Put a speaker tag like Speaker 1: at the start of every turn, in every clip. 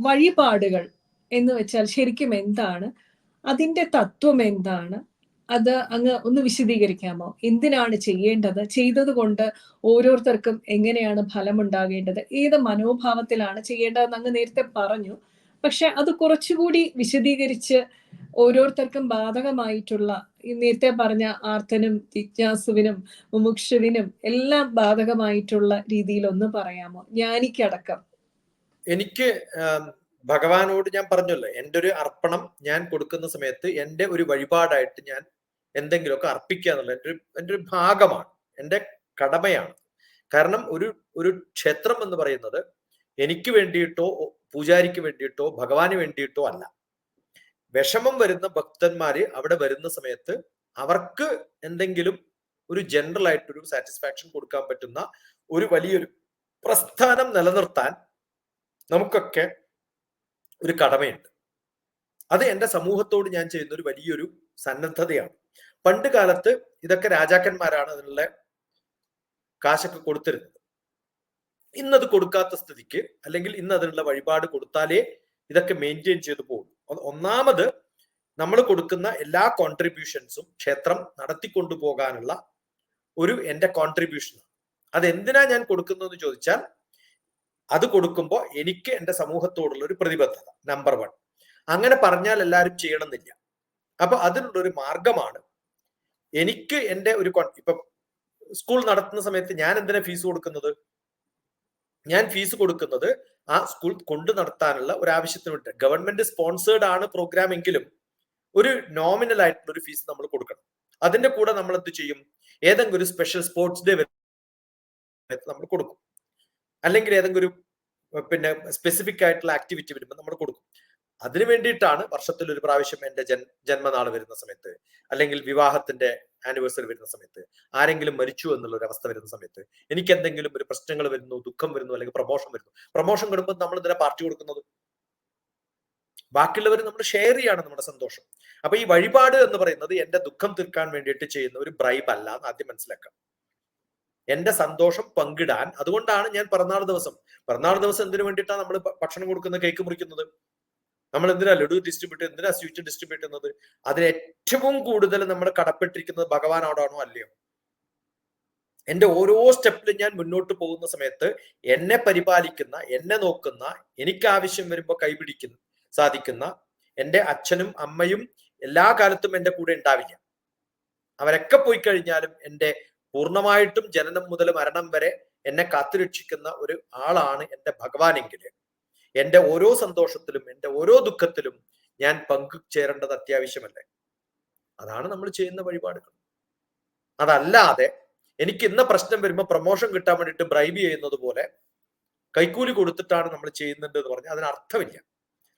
Speaker 1: വഴിപാടുകൾ എന്ന് വെച്ചാൽ ശരിക്കും എന്താണ്? അതിന്റെ തത്വം എന്താണ്? അത് അങ്ങ് ഒന്ന് വിശദീകരിക്കാമോ? എന്തിനാണ് ചെയ്യേണ്ടത്? ചെയ്തത് കൊണ്ട് ഓരോരുത്തർക്കും എങ്ങനെയാണ് ഫലമുണ്ടാകേണ്ടത്? ഏത് മനോഭാവത്തിലാണ് ചെയ്യേണ്ടതെന്ന് അങ്ങ് നേരത്തെ പറഞ്ഞു. പക്ഷെ അത് കുറച്ചുകൂടി വിശദീകരിച്ച് ഓരോരുത്തർക്കും ബാധകമായിട്ടുള്ള നേരത്തെ പറഞ്ഞ ആർത്തനും ജിജ്ഞാസുവിനും മുമുക്ഷുവിനും എല്ലാം ബാധകമായിട്ടുള്ള രീതിയിൽ ഒന്ന് പറയാമോ? ജ്ഞാനിക്കടക്കം.
Speaker 2: എനിക്ക് ഭഗവാനോട് ഞാൻ പറഞ്ഞല്ലോ എന്റെ ഒരു അർപ്പണം ഞാൻ കൊടുക്കുന്ന സമയത്ത് എന്റെ ഒരു വഴിപാടായിട്ട് ഞാൻ എന്തെങ്കിലുമൊക്കെ അർപ്പിക്കുക എന്നുള്ള എന്റെ ഒരു എന്റെ ഒരു ഭാഗമാണ് എന്റെ കടമയാണ്. കാരണം ഒരു ഒരു ക്ഷേത്രം എന്ന് പറയുന്നത് എനിക്ക് വേണ്ടിയിട്ടോ പൂജാരിക്ക് വേണ്ടിയിട്ടോ ഭഗവാന് വേണ്ടിയിട്ടോ അല്ല. വിഷമം വരുന്ന ഭക്തന്മാര് അവിടെ വരുന്ന സമയത്ത് അവർക്ക് എന്തെങ്കിലും ഒരു ജനറൽ ആയിട്ടൊരു സാറ്റിസ്ഫാക്ഷൻ കൊടുക്കാൻ പറ്റുന്ന ഒരു വലിയൊരു പ്രസ്ഥാനം നിലനിർത്താൻ നമുക്കൊക്കെ ഒരു കടമയുണ്ട്. അത് എന്റെ സമൂഹത്തോട് ഞാൻ ചെയ്യുന്ന ഒരു വലിയൊരു സന്നദ്ധതയാണ്. പണ്ട് കാലത്ത് ഇതൊക്കെ രാജാക്കന്മാരാണ് അതിനുള്ള കാശൊക്കെ കൊടുത്തിരുന്നത്. ഇന്നത് കൊടുക്കാത്ത സ്ഥിതിക്ക് അല്ലെങ്കിൽ ഇന്ന് അതിനുള്ള വഴിപാട് കൊടുത്താലേ ഇതൊക്കെ മെയിന്റെയിൻ ചെയ്തു പോകും ഒന്നാമത് നമ്മൾ കൊടുക്കുന്ന എല്ലാ കോൺട്രിബ്യൂഷൻസും ക്ഷേത്രം നടത്തിക്കൊണ്ടു പോകാനുള്ള ഒരു എന്റെ കോൺട്രിബ്യൂഷനാണ് അത് എന്തിനാ ഞാൻ കൊടുക്കുന്നതെന്ന് ചോദിച്ചാൽ അത് കൊടുക്കുമ്പോൾ എനിക്ക് എന്റെ സമൂഹത്തോടുള്ള ഒരു പ്രതിബദ്ധത നമ്പർ വൺ അങ്ങനെ പറഞ്ഞാൽ എല്ലാവരും ചെയ്യണമെന്നില്ല. അപ്പൊ അതിനുള്ള ഒരു മാർഗമാണ് എനിക്ക് എന്റെ ഒരു ഇപ്പം സ്കൂൾ നടത്തുന്ന സമയത്ത് ഞാൻ എന്തിനാ ഫീസ് കൊടുക്കുന്നത്? ഞാൻ ഫീസ് കൊടുക്കുന്നത് ആ സ്കൂൾ കൊണ്ടു നടത്താനുള്ള ഒരു ആവശ്യത്തിന് വേണ്ടി ഗവൺമെന്റ് സ്പോൺസേർഡ് ആണ് പ്രോഗ്രാം എങ്കിലും ഒരു നോമിനൽ ആയിട്ടുള്ള ഒരു ഫീസ് നമ്മൾ കൊടുക്കണം. അതിന്റെ കൂടെ നമ്മൾ എന്ത് ചെയ്യും? ഏതെങ്കിലും ഒരു സ്പെഷ്യൽ സ്പോർട്സ് ഡേ നമ്മൾ കൊടുക്കും. അല്ലെങ്കിൽ ഏതെങ്കിലും ഒരു പിന്നെ സ്പെസിഫിക് ആയിട്ടുള്ള ആക്ടിവിറ്റി വരുമ്പോൾ നമ്മൾ കൊടുക്കും. അതിനു വേണ്ടിയിട്ടാണ് വർഷത്തിൽ ഒരു പ്രാവശ്യം എന്റെ ജൻ ജന്മനാൾ വരുന്ന സമയത്ത് അല്ലെങ്കിൽ വിവാഹത്തിന്റെ ആനിവേഴ്സറി വരുന്ന സമയത്ത് ആരെങ്കിലും മരിച്ചു എന്നുള്ള ഒരു അവസ്ഥ വരുന്ന സമയത്ത് എനിക്ക് എന്തെങ്കിലും ഒരു പ്രശ്നങ്ങൾ വരുന്നു ദുഃഖം വരുന്നു അല്ലെങ്കിൽ പ്രമോഷൻ വരുന്നു. പ്രമോഷൻ വരുമ്പോൾ നമ്മൾ ഇതിനെ പാർട്ടി കൊടുക്കുന്നത്? ബാക്കിയുള്ളവർ നമ്മൾ ഷെയർ ചെയ്യാണ് നമ്മുടെ സന്തോഷം. അപ്പൊ ഈ വഴിപാട് എന്ന് പറയുന്നത് എന്റെ ദുഃഖം തീർക്കാൻ വേണ്ടിയിട്ട് ചെയ്യുന്ന ഒരു ബ്രൈബ് അല്ല എന്ന് ആദ്യം മനസ്സിലാക്കാം എന്റെ സന്തോഷം പങ്കിടാൻ. അതുകൊണ്ടാണ് ഞാൻ പിറന്നാൾ ദിവസം. പിറന്നാൾ ദിവസം എന്തിനു വേണ്ടിയിട്ടാണ് നമ്മൾ ഭക്ഷണം കൊടുക്കുന്ന കേക്ക് മുറിക്കുന്നത്? നമ്മൾ എന്തിനാ ലഡു ഡിസ്ട്രിബ്യൂട്ട് എന്തിനാ സ്വീറ്റ് ഡിസ്ട്രിബ്യൂട്ട് ചെയ്യുന്നത്? അതിന് ഏറ്റവും കൂടുതൽ നമ്മൾ കടപ്പെട്ടിരിക്കുന്നത് ഭഗവാനോടാണോ അല്ലയോ? എന്റെ ഓരോ സ്റ്റെപ്പിലും ഞാൻ മുന്നോട്ട് പോകുന്ന സമയത്ത് എന്നെ പരിപാലിക്കുന്ന എന്നെ നോക്കുന്ന എനിക്ക് ആവശ്യം വരുമ്പോൾ കൈപിടിക്കുന്ന സാധിക്കുന്ന എന്റെ അച്ഛനും അമ്മയും എല്ലാ കാലത്തും എന്റെ കൂടെ ഉണ്ടാവില്ല. അവരൊക്കെ പോയി കഴിഞ്ഞാലും എന്റെ പൂർണമായിട്ടും ജനനം മുതൽ മരണം വരെ എന്നെ കാത്തുരക്ഷിക്കുന്ന ഒരു ആളാണ് എന്റെ ഭഗവാനെങ്കിൽ. എന്റെ ഓരോ സന്തോഷത്തിലും എന്റെ ഓരോ ദുഃഖത്തിലും ഞാൻ പങ്കു ചേരേണ്ടത് അത്യാവശ്യമല്ലേ? അതാണ് നമ്മൾ ചെയ്യുന്ന വഴിപാടുകൾ. അതല്ലാതെ എനിക്ക് ഇന്ന പ്രശ്നം വരുമ്പോൾ പ്രൊമോഷൻ കിട്ടാൻ വേണ്ടിയിട്ട് ബ്രൈബ് ചെയ്യുന്നത് പോലെ കൈക്കൂലി കൊടുത്തിട്ടാണ് നമ്മൾ ചെയ്യുന്നുണ്ട് എന്ന് പറഞ്ഞാൽ അതിന് അർത്ഥമില്ല.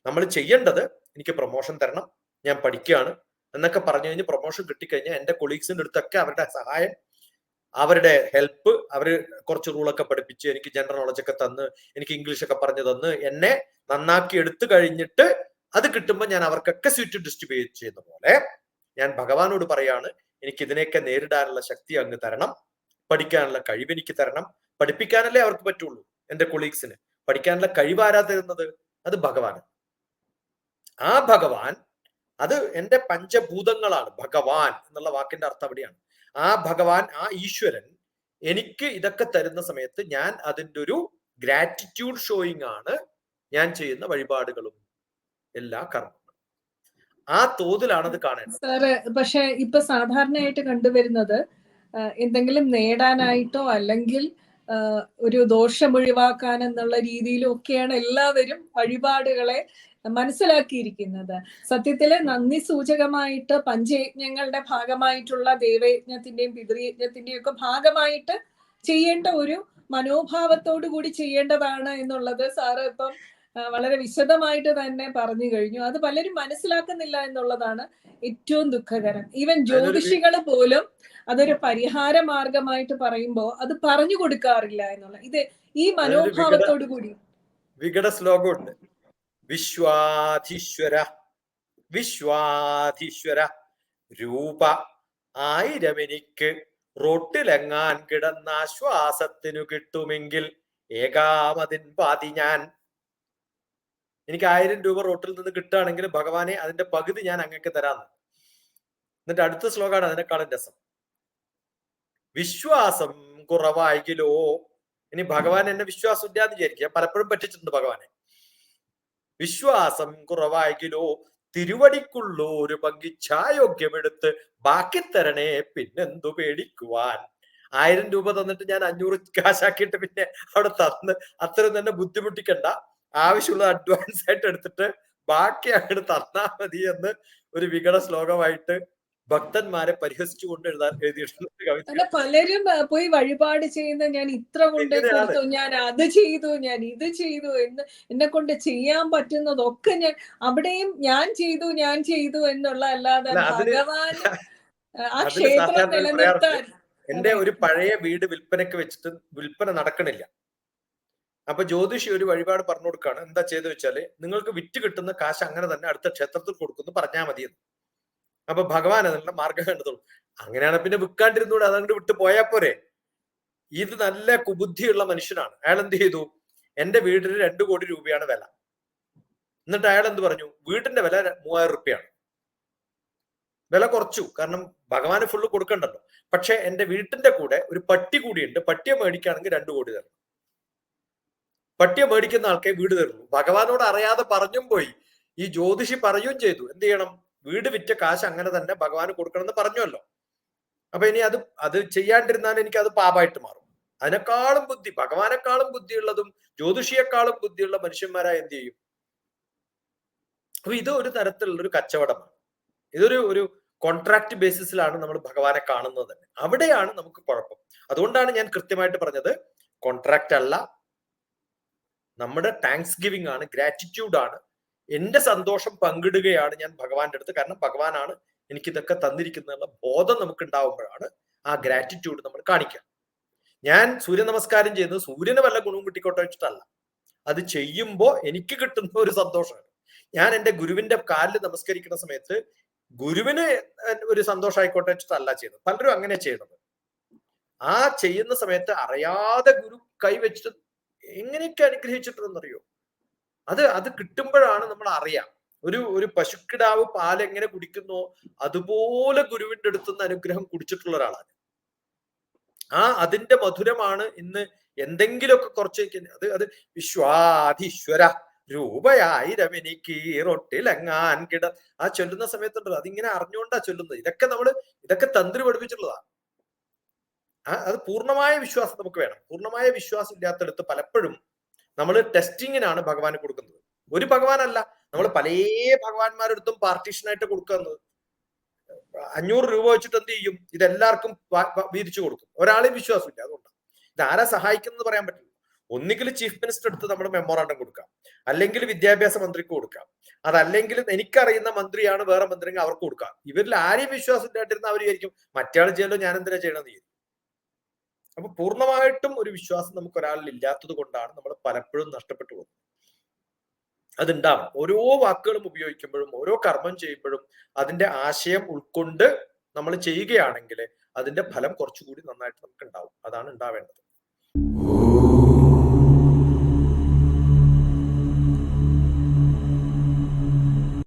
Speaker 2: നമ്മൾ ചെയ്യേണ്ടത് എനിക്ക് പ്രൊമോഷൻ തരണം ഞാൻ പഠിക്കുകയാണ് എന്നൊക്കെ പറഞ്ഞു കഴിഞ്ഞ് പ്രൊമോഷൻ കിട്ടിക്കഴിഞ്ഞാൽ എന്റെ കൊളീഗ്സിന്റെ അടുത്തൊക്കെ അവരുടെ സഹായം അവരുടെ ഹെൽപ്പ് അവർ കുറച്ച് റൂളൊക്കെ പഠിപ്പിച്ച് എനിക്ക് ജനറൽ നോളജ് ഒക്കെ തന്ന് എനിക്ക് ഇംഗ്ലീഷ് ഒക്കെ പറഞ്ഞു തന്ന് എന്നെ നന്നാക്കി എടുത്തു കഴിഞ്ഞിട്ട് അത് കിട്ടുമ്പോൾ ഞാൻ അവർക്കൊക്കെ സ്വീറ്റ് ഡിസ്ട്രിബ്യൂട്ട് ചെയ്യുന്ന പോലെ ഞാൻ ഭഗവാനോട് പറയാണ് എനിക്ക് ഇതിനെയൊക്കെ നേരിടാനുള്ള ശക്തി അങ്ങ് തരണം പഠിക്കാനുള്ള കഴിവ് എനിക്ക് തരണം. പഠിപ്പിക്കാനല്ലേ അവർക്ക് പറ്റുള്ളൂ എന്റെ കൊളീഗ്സിന് പഠിക്കാനുള്ള കഴിവ് ആരാ തരുന്നത്? അത് ഭഗവാൻ. ആ ഭഗവാൻ അത് എന്റെ പഞ്ചഭൂതങ്ങളാണ്. ഭഗവാൻ എന്നുള്ള വാക്കിന്റെ അർത്ഥം അവിടെയാണ്. ആ ഭഗവാൻ ആ ഈശ്വരൻ എനിക്ക് ഇതൊക്കെ തരുന്ന സമയത്ത് ഞാൻ അതിന്റെ ഒരു ഗ്രാറ്റിറ്റ്യൂഡ് ഷോയിങ് ആണ് ഞാൻ ചെയ്യുന്ന വഴിപാടുകളും എല്ലാ കർമ്മം ആ തോതിലാണ് അത് കാണേണ്ടത്.
Speaker 1: സാറ് പക്ഷെ ഇപ്പൊ സാധാരണയായിട്ട് കണ്ടുവരുന്നത് എന്തെങ്കിലും നേടാനായിട്ടോ അല്ലെങ്കിൽ ഒരു ദോഷം ഒഴിവാക്കാൻ എന്നുള്ള രീതിയിലും ഒക്കെയാണ് എല്ലാവരും വഴിപാടുകളെ മനസ്സിലാക്കിയിരിക്കുന്നത്. സത്യത്തിൽ നന്ദി സൂചകമായിട്ട് പഞ്ചയജ്ഞങ്ങളുടെ ഭാഗമായിട്ടുള്ള ദേവയജ്ഞത്തിന്റെയും പിതൃയജ്ഞത്തിന്റെയും ഒക്കെ ഭാഗമായിട്ട് ചെയ്യേണ്ട ഒരു മനോഭാവത്തോടു കൂടി ചെയ്യേണ്ടതാണ് എന്നുള്ളത് സാറ് ഇപ്പം വളരെ വിശദമായിട്ട് തന്നെ പറഞ്ഞു കഴിഞ്ഞു. അത് പലരും മനസ്സിലാക്കുന്നില്ല എന്നുള്ളതാണ് ഏറ്റവും ദുഃഖകരം. ഈവൻ ജ്യോതിഷികൾ പോലും അതൊരു പരിഹാര മാർഗമായിട്ട് പറയുമ്പോൾ അത് പറഞ്ഞു കൊടുക്കാറില്ല എന്നുള്ള ഇത് ഈ മനോഭാവത്തോടു കൂടി.
Speaker 2: വികട ശ്ലോകമുണ്ട്. വിശ്വാധീശ്വര വിശ്വാധീശ്വര രൂപ ആയിരം എനിക്ക് റോട്ടിലെങ്ങാൻ കിടന്ന ആശ്വാസത്തിനു കിട്ടുമെങ്കിൽ ഏകാമതിൻ പാതി ഞാൻ. എനിക്ക് ആയിരം രൂപ റോട്ടിൽ നിന്ന് കിട്ടുകയാണെങ്കിൽ ഭഗവാനെ അതിന്റെ പകുതി ഞാൻ അങ്ങക്ക് തരാന്ന് എന്നിട്ട് അടുത്ത ശ്ലോകമാണ് അതിനേക്കാളും രസം. വിശ്വാസം കുറവായെങ്കിലോ ഇനി ഭഗവാൻ എന്നെ വിശ്വാസം ഇല്ലാന്ന് വിചാരിക്കുക. പലപ്പോഴും പറ്റിച്ചിട്ടുണ്ട് ഭഗവാനെ. വിശ്വാസം കുറവായെങ്കിലോ തിരുവടിക്കുള്ളൂ ഒരു പങ്കിച്ഛായോഗ്യമെടുത്ത് ബാക്കി തരണേ പിന്നെന്തു പേടിക്കുവാൻ? ആയിരം രൂപ തന്നിട്ട് ഞാൻ അഞ്ഞൂറ് കാശാക്കിയിട്ട് പിന്നെ അവിടെ തന്ന് അത്രയും തന്നെ ബുദ്ധിമുട്ടിക്കണ്ട. ആവശ്യമുള്ള അഡ്വാൻസ് ആയിട്ട് എടുത്തിട്ട് ബാക്കി അങ്ങോട്ട് തന്നാ മതി എന്ന് ഒരു വികട ശ്ലോകമായിട്ട് ഭക്തന്മാരെ പരിഹസിച്ചുകൊണ്ട് എഴുതാൻ എഴുതിയിട്ടുള്ള കവിത.
Speaker 1: പലരും പോയി വഴിപാട് ചെയ്യുന്ന ഞാൻ ഇത്ര കൊണ്ട്. കൊടുത്തു. ഞാൻ അത് ചെയ്തു ഞാൻ ഇത് ചെയ്തു എന്ന് എന്നെ കൊണ്ട് ചെയ്യാൻ പറ്റുന്നതൊക്കെ ഞാൻ അവിടെയും ഞാൻ ചെയ്തു ഞാൻ ചെയ്തു എന്നുള്ള അല്ലാതെ ഭഗവാൻ ആ ക്ഷേത്രം നിലനിർത്താൻ
Speaker 2: എന്റെ ഒരു പഴയ വീട് വിൽപ്പനയ്ക്ക് വെച്ചിട്ട് വിൽപ്പന നടക്കണില്ല. അപ്പൊ ജ്യോതിഷി ഒരു വഴിപാട് പറഞ്ഞു കൊടുക്കാണ് എന്താ ചെയ്തു വെച്ചാൽ നിങ്ങൾക്ക് വിറ്റ് കിട്ടുന്ന കാശ് അങ്ങനെ തന്നെ അടുത്ത ക്ഷേത്രത്തിൽ കൊടുക്കുന്നു പറഞ്ഞാൽ മതി എന്ന് അപ്പൊ ഭഗവാൻ അതിനുള്ള മാർഗം കണ്ടതുള്ളൂ അങ്ങനെയാണ് പിന്നെ വിൽക്കാണ്ടിരുന്നൂടെ അതങ്ങോട്ട് വിട്ടു പോയാ പോരെ. ഇത് നല്ല കുബുദ്ധിയുള്ള മനുഷ്യനാണ്. അയാൾ എന്ത് ചെയ്തു? എന്റെ വീടിന് രണ്ടു കോടി രൂപയാണ് വില. എന്നിട്ട് അയാൾ എന്ത് പറഞ്ഞു? വീടിന്റെ വില മൂവായിരം റുപ്യാണ്. വില കുറച്ചു. കാരണം ഭഗവാന് ഫുള്ള് കൊടുക്കണ്ടല്ലോ. പക്ഷെ എന്റെ വീട്ടിന്റെ കൂടെ ഒരു പട്ടി കൂടിയുണ്ട്. പട്ടിയെ മേടിക്കുകയാണെങ്കിൽ രണ്ടു കോടി തരണം. പട്ടിയെ മേടിക്കുന്ന ആൾക്കേ വീട് തരുള്ളൂ. ഭഗവാനോട് അറിയാതെ പറഞ്ഞും പോയി. ഈ ജ്യോതിഷി പറയുകയും ചെയ്തു. എന്ത് ചെയ്യണം? വീട് വിറ്റ കാശ് അങ്ങനെ തന്നെ ഭഗവാന് കൊടുക്കണമെന്ന് എന്ന് പറഞ്ഞല്ലോ അപ്പൊ ഇനി അത് അത് ചെയ്യാണ്ടിരുന്നാൽ എനിക്ക് അത് പാപായിട്ട് മാറും. അതിനേക്കാളും ബുദ്ധി ഭഗവാനെക്കാളും ബുദ്ധിയുള്ളതും ജ്യോതിഷിയെക്കാളും ബുദ്ധിയുള്ള മനുഷ്യന്മാരായ എന്ത് ചെയ്യും? അപ്പൊ ഇത് ഒരു തരത്തിലുള്ള ഒരു കച്ചവടമാണ്. ഇതൊരു ഒരു കോൺട്രാക്ട് ബേസിസിലാണ് നമ്മൾ ഭഗവാനെ കാണുന്നത് തന്നെ. അവിടെയാണ് നമുക്ക് കുഴപ്പം. അതുകൊണ്ടാണ് ഞാൻ കൃത്യമായിട്ട് പറഞ്ഞത് കോൺട്രാക്ട് അല്ല നമ്മുടെ താങ്ക്സ് ഗിവിംഗ് ആണ് ഗ്രാറ്റിറ്റ്യൂഡ് ആണ് എന്റെ സന്തോഷം പങ്കിടുകയാണ് ഞാൻ ഭഗവാന്റെ അടുത്ത്. കാരണം ഭഗവാനാണ് എനിക്ക് ഇതൊക്കെ തന്നിരിക്കുന്നുള്ള ബോധം നമുക്ക് ഉണ്ടാവുമ്പോഴാണ് ആ ഗ്രാറ്റിറ്റ്യൂഡ് നമ്മൾ കാണിക്കുക. ഞാൻ സൂര്യ നമസ്കാരം ചെയ്യുന്നത് സൂര്യന് വല്ല ഗുണവും കിട്ടിക്കോട്ടെ വെച്ചിട്ടല്ല. അത് ചെയ്യുമ്പോൾ എനിക്ക് കിട്ടുന്ന ഒരു സന്തോഷമാണ്. ഞാൻ എന്റെ ഗുരുവിന്റെ കാലിൽ നമസ്കരിക്കുന്ന സമയത്ത് ഗുരുവിന് ഒരു സന്തോഷമായിക്കോട്ടെ വെച്ചിട്ടല്ല ചെയ്യുന്നത്. പലരും അങ്ങനെ ചെയ്യുന്നത്. ആ ചെയ്യുന്ന സമയത്ത് അറിയാതെ ഗുരു കൈവച്ചിട്ട് എങ്ങനെയൊക്കെ അനുഗ്രഹിച്ചിട്ടുണ്ടെന്നറിയോ? അത് അത് കിട്ടുമ്പോഴാണ് നമ്മൾ അറിയാം. ഒരു ഒരു പശുക്കിടാവ് പാൽ എങ്ങനെ കുടിക്കുന്നോ അതുപോലെ ഗുരുവിന്റെ അടുത്തുനിന്ന് അനുഗ്രഹം കുടിച്ചിട്ടുള്ള ഒരാളാണ് ആ അതിന്റെ മധുരമാണ് ഇന്ന് എന്തെങ്കിലുമൊക്കെ കുറച്ച് അത് അത് വിശ്വാധീശ്വര രൂപയായിരം എനിക്ക് റൊട്ടിലെങ്ങാൻ കിട. ആ ചൊല്ലുന്ന സമയത്തുണ്ടല്ലോ അതിങ്ങനെ അറിഞ്ഞുകൊണ്ടാ ചൊല്ലുന്നത്. ഇതൊക്കെ നമ്മൾ ഇതൊക്കെ തന്ത്രി പഠിപ്പിച്ചിട്ടുള്ളതാണ് ആ അത് പൂർണമായ വിശ്വാസം നമുക്ക് വേണം. പൂർണമായ വിശ്വാസം ഇല്ലാത്തടത്ത് പലപ്പോഴും നമ്മൾ ടെസ്റ്റിങ്ങിനാണ് ഭഗവാന് കൊടുക്കുന്നത്. ഒരു ഭഗവാനല്ല. നമ്മൾ പല ഭഗവാന്മാരെടുത്തും പാർട്ടീഷനായിട്ട് കൊടുക്കുന്നത്. അഞ്ഞൂറ് രൂപ വെച്ചിട്ട് എന്ത് ചെയ്യും? ഇതെല്ലാവർക്കും വീതിച്ചു കൊടുക്കും. ഒരാളെയും വിശ്വാസമില്ല. അതുകൊണ്ടാണ് ഇത് സഹായിക്കുന്നത് പറയാൻ പറ്റില്ല. ഒന്നുകിൽ ചീഫ് മിനിസ്റ്റർ എടുത്ത് നമ്മൾ മെമ്മോറാണ്ടം കൊടുക്കാം. അല്ലെങ്കിൽ വിദ്യാഭ്യാസ മന്ത്രിക്ക് കൊടുക്കാം. അതല്ലെങ്കിൽ എനിക്കറിയുന്ന മന്ത്രിയാണ് വേറെ മന്ത്രിയെങ്കിൽ അവർക്ക് കൊടുക്കാം. ഇവരിൽ ആരെയും വിശ്വാസം ഇല്ലാണ്ടിരുന്ന അവർ വിചാരിക്കും മറ്റേ ചെയ്യലോ ഞാൻ എന്തിനാ ചെയ്യണമെന്ന് വിചാരിക്കും. അപ്പൊ പൂർണമായിട്ടും ഒരു വിശ്വാസം നമുക്ക് ഒരാളിൽ ഇല്ലാത്തത് കൊണ്ടാണ് നമ്മൾ പലപ്പോഴും നഷ്ടപ്പെട്ടു പോകുന്നത്. അതുണ്ടാവണം. ഓരോ വാക്കുകളും ഉപയോഗിക്കുമ്പോഴും ഓരോ കർമ്മം ചെയ്യുമ്പോഴും അതിന്റെ ആശയം ഉൾക്കൊണ്ട് നമ്മൾ ചെയ്യുകയാണെങ്കിൽ അതിന്റെ ഫലം കുറച്ചുകൂടി നന്നായിട്ട് നമുക്ക് ഉണ്ടാവും അതാണ് ഉണ്ടാവേണ്ടത്.